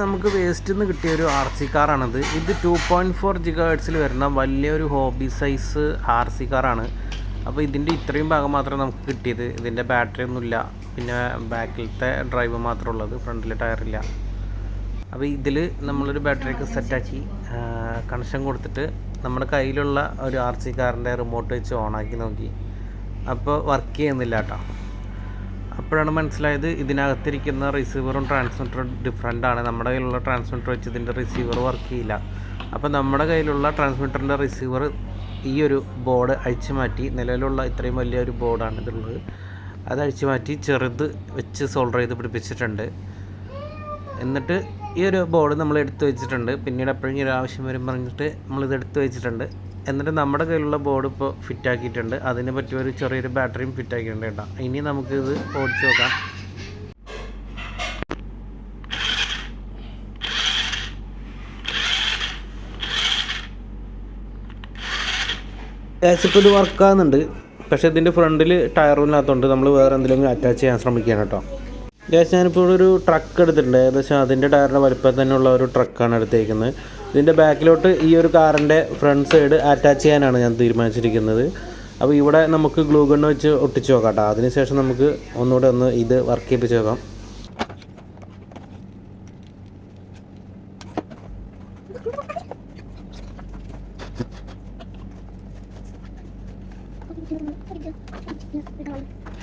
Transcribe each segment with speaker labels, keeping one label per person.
Speaker 1: നമുക്ക് വേസ്റ്റിൽ നിന്ന് കിട്ടിയ ഒരു ആർ സി കാറാണിത് ഇത് ടു പോയിന്റ് ഫോർ ജി ഹേർട്സിൽ വരുന്ന വലിയൊരു ഹോബി സൈസ് ആർ സി കാറാണ് അപ്പോൾ ഇതിന്റെ ഇത്രയും ഭാഗം മാത്രമേ നമുക്ക് കിട്ടിയത്. ഇതിന്റെ ബാറ്ററി ഒന്നുമില്ല പിന്നെ ബാക്കിലത്തെ ഡ്രൈവ് മാത്രമേ ഉള്ളത്. ഫ്രണ്ടിലെ ടയറില്ല അപ്പോൾ ഇതിൽ നമ്മളൊരു ബാറ്ററിയൊക്കെ സെറ്റാക്കി കണക്ഷൻ കൊടുത്തിട്ട് നമ്മുടെ കയ്യിലുള്ള ഒരു ആർ സി കാറിന്റെ റിമോട്ട് വെച്ച് ഓണാക്കി നോക്കി. അപ്പോൾ വർക്ക് ചെയ്യുന്നില്ല കേട്ടോ അപ്പോഴാണ് മനസ്സിലായത് ഇതിനകത്തിരിക്കുന്ന റിസീവറും ട്രാൻസ്മിറ്ററും ഡിഫറെന്റ് ആണ്. നമ്മുടെ കയ്യിലുള്ള ട്രാൻസ്മിറ്റർ വെച്ച് ഇതിന്റെ റിസീവർ വർക്ക് ചെയ്യില്ല. അപ്പോൾ നമ്മുടെ കയ്യിലുള്ള ട്രാൻസ്മിറ്ററിന്റെ റിസീവർ ഈ ഒരു ബോർഡ് അഴിച്ചു മാറ്റി നിലവിലുള്ള ഇത്രയും വലിയ ഒരു ബോർഡാണ് ഇതുള്ളത്. അത് അഴിച്ചു മാറ്റി ചെറുത് വെച്ച് സോൾഡർ ചെയ്ത് പിടിപ്പിച്ചിട്ടുണ്ട്. എന്നിട്ട് ഈ ഒരു ബോർഡ് നമ്മൾ എടുത്തു വെച്ചിട്ടുണ്ട്. പിന്നീട് എപ്പോഴും ഒരു ആവശ്യം വരും പറഞ്ഞിട്ട് നമ്മളിത് എടുത്തു വെച്ചിട്ടുണ്ട്. എന്നിട്ട് നമ്മുടെ കയ്യിലുള്ള ബോർഡ് ഇപ്പോൾ ഫിറ്റ് ആക്കിയിട്ടുണ്ട് അതിന് പറ്റിയ ഒരു ചെറിയൊരു ബാറ്ററിയും ഫിറ്റ് ആക്കിയിട്ടുണ്ട് കേട്ടോ. ഇനി നമുക്കിത് ഓടിച്ച് നോക്കാം. ഇപ്പോൾ ഇത് വർക്ക് ആകുന്നുണ്ട് പക്ഷേ ഇതിന്റെ ഫ്രണ്ടിൽ ടയറും ഇല്ലാത്തതുകൊണ്ട് നമ്മൾ വേറെ എന്തെങ്കിലും അറ്റാച്ച് ചെയ്യാൻ ശ്രമിക്കുകയാണ് കേട്ടോ. ഗ്യാസ് ഞാനിപ്പോൾ ഒരു ട്രക്ക് എടുത്തിട്ടുണ്ട്. ഏകദേശം അതിന്റെ ടയറിന്റെ വലിപ്പം തന്നെയുള്ള ഒരു ട്രക്കാണ് എടുത്തേക്കുന്നത്. ഇതിന്റെ ബാക്കിലോട്ട് ഈ ഒരു കാറിന്റെ ഫ്രണ്ട് സൈഡ് അറ്റാച്ച് ചെയ്യാനാണ് ഞാൻ തീരുമാനിച്ചിരിക്കുന്നത്. അപ്പോൾ ഇവിടെ നമുക്ക് ഗ്ലൂ ഗണ്ണ് വെച്ച് ഒട്ടിച്ച് നോക്കാം കേട്ടോ. അതിനുശേഷം നമുക്ക് ഒന്നുകൂടെ ഒന്ന് ഇത് വർക്ക് ചെയ്യിപ്പിച്ച് നോക്കാം. ഗൈസ്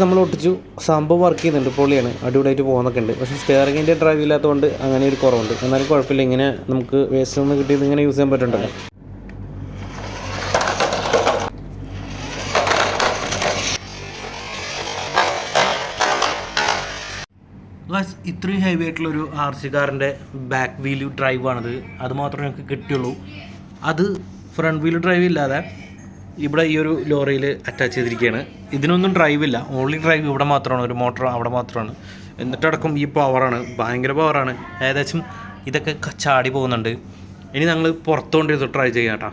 Speaker 1: നമ്മൾ ഒട്ടിച്ചു. സംഭവം വർക്ക് ചെയ്യുന്നുണ്ട്. പൊളിയാണ്. അടിപൊളിയായിട്ട് പോകുന്നൊക്കെ ഉണ്ട്. പക്ഷേ സ്റ്റിയറിങ്ങിന്റെ ഡ്രൈവ് ഇല്ലാത്തതുകൊണ്ട് അങ്ങനെ ഒരു കുറവുണ്ട്. എന്നാലും കുഴപ്പമില്ല. ഇങ്ങനെ നമുക്ക് വേസ്റ്റ് നിന്ന് കിട്ടിയത് ഇങ്ങനെ യൂസ് ചെയ്യാൻ പറ്റുന്നുണ്ടല്ലോ ഗൈസ് ഇത്രയും ഹെവി ആയിട്ടുള്ളൊരു ആർ സി കാറിന്റെ ബാക്ക് വീൽ ഡ്രൈവാണത് അത് മാത്രമേ ഞങ്ങൾക്ക് കിട്ടിയുള്ളൂ. അത് ഫ്രണ്ട് വീൽ ഡ്രൈവ് ഇല്ലാതെ ഇവിടെ ഈ ഒരു ലോറിയിൽ അറ്റാച്ച് ചെയ്തിരിക്കുകയാണ്. ഇതിനൊന്നും ഡ്രൈവ് ഇല്ല. ഓൺലി ഡ്രൈവ് ഇവിടെ മാത്രമാണ്. ഒരു മോട്ടർ അവിടെ മാത്രമാണ്. എന്നിട്ടടക്കം ഈ പവറാണ് ഭയങ്കര പവറാണ് ഏകദേശം ഇതൊക്കെ ചാടി പോകുന്നുണ്ട്. ഇനി ഞങ്ങൾ പുറത്തുകൊണ്ട് ഇത് ട്രൈ ചെയ്യാം കേട്ടോ.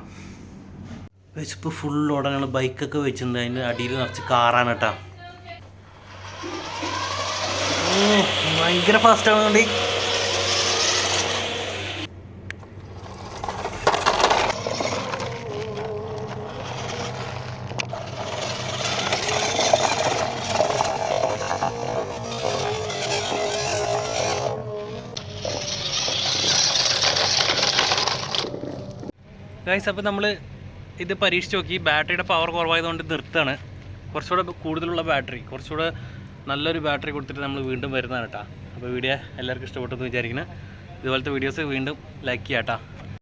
Speaker 1: ഇപ്പോൾ ഫുൾ ഉടനെ ഞങ്ങൾ ബൈക്കൊക്കെ വെച്ചിട്ടുണ്ട്. അതിന്റെ അടിയിൽ നിറച്ച് കാറാണ് കേട്ടോ. ഭയങ്കര ഫാസ്റ്റ് ആവുന്നുണ്ട് ഗൈസ് അപ്പോൾ നമ്മൾ ഇത് പരീക്ഷിച്ച് നോക്കി. ബാറ്ററിയുടെ പവർ കുറവായതുകൊണ്ട് നിർത്താണ്. കുറച്ചുകൂടെ കൂടുതലുള്ള ബാറ്ററി കുറച്ചുകൂടെ നല്ലൊരു ബാറ്ററി കൊടുത്തിട്ട് നമ്മൾ വീണ്ടും വരുന്നതാണ് കേട്ടോ. അപ്പോൾ വീഡിയോ എല്ലാവർക്കും ഇഷ്ടപ്പെട്ടെന്ന് വിചാരിക്കുന്നത് ഇതുപോലത്തെ വീഡിയോസ് വീണ്ടും ലൈക്ക് ചെയ്യാം കേട്ടോ.